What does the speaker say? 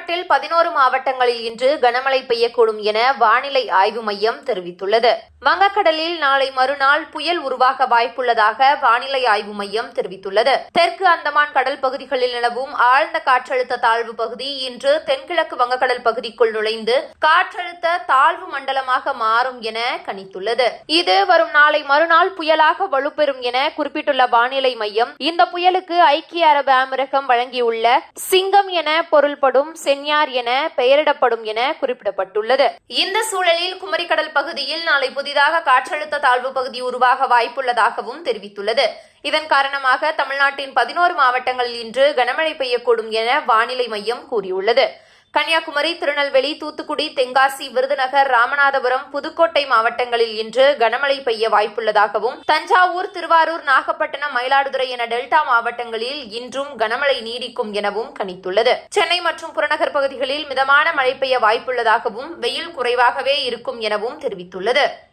தமிழ்நாட்டில் பதினோரு மாவட்டங்களில் இன்று கனமழை பெய்யக்கூடும் என வானிலை ஆய்வு மையம் தெரிவித்துள்ளது. வங்கக்கடலில் நாளை மறுநாள் புயல் உருவாக வாய்ப்புள்ளதாக வானிலை ஆய்வு மையம் தெரிவித்துள்ளது. தெற்கு அந்தமான் கடல் பகுதிகளில் நிலவும் ஆழ்ந்த காற்றழுத்த தாழ்வு பகுதி இன்று தென்கிழக்கு வங்கக்கடல் பகுதிக்குள் நுழைந்து காற்றழுத்த தாழ்வு மண்டலமாக மாறும் என கணித்துள்ளது. இது வரும் நாளை மறுநாள் புயலாக வலுப்பெறும் என குறிப்பிட்டுள்ள வானிலை மையம் இந்த புயலுக்கு ஐக்கிய அரபு அமீரகம் வழங்கியுள்ள சிங்கம் என பொருள்படும் சென்யார் என பெயரிடப்படும் என குறிப்பிடப்பட்டுள்ளது. இந்த சூழலில் குமரிக்கடல் பகுதியில் நாளை புதிதாக காற்றழுத்த தாழ்வு பகுதி உருவாக வாய்ப்புள்ளதாகவும் தெரிவித்துள்ளது. இதன் காரணமாக தமிழ்நாட்டின் பதினோரு மாவட்டங்களில் இன்று கனமழை பெய்யக்கூடும் என வானிலை மையம் கூறியுள்ளது. கன்னியாகுமரி திருநெல்வேலி தூத்துக்குடி தென்காசி விருதுநகர் ராமநாதபுரம் புதுக்கோட்டை மாவட்டங்களில் இன்று கனமழை பெய்ய வாய்ப்புள்ளதாகவும் தஞ்சாவூர் திருவாரூர் நாகப்பட்டினம் மயிலாடுதுறை என டெல்டா மாவட்டங்களில் இன்றும் கனமழை நீடிக்கும் எனவும் கணித்துள்ளது. சென்னை மற்றும் புறநகர் பகுதிகளில் மிதமான மழை பெய்ய வாய்ப்புள்ளதாகவும் வெயில் குறைவாகவே இருக்கும் எனவும் தெரிவித்துள்ளது.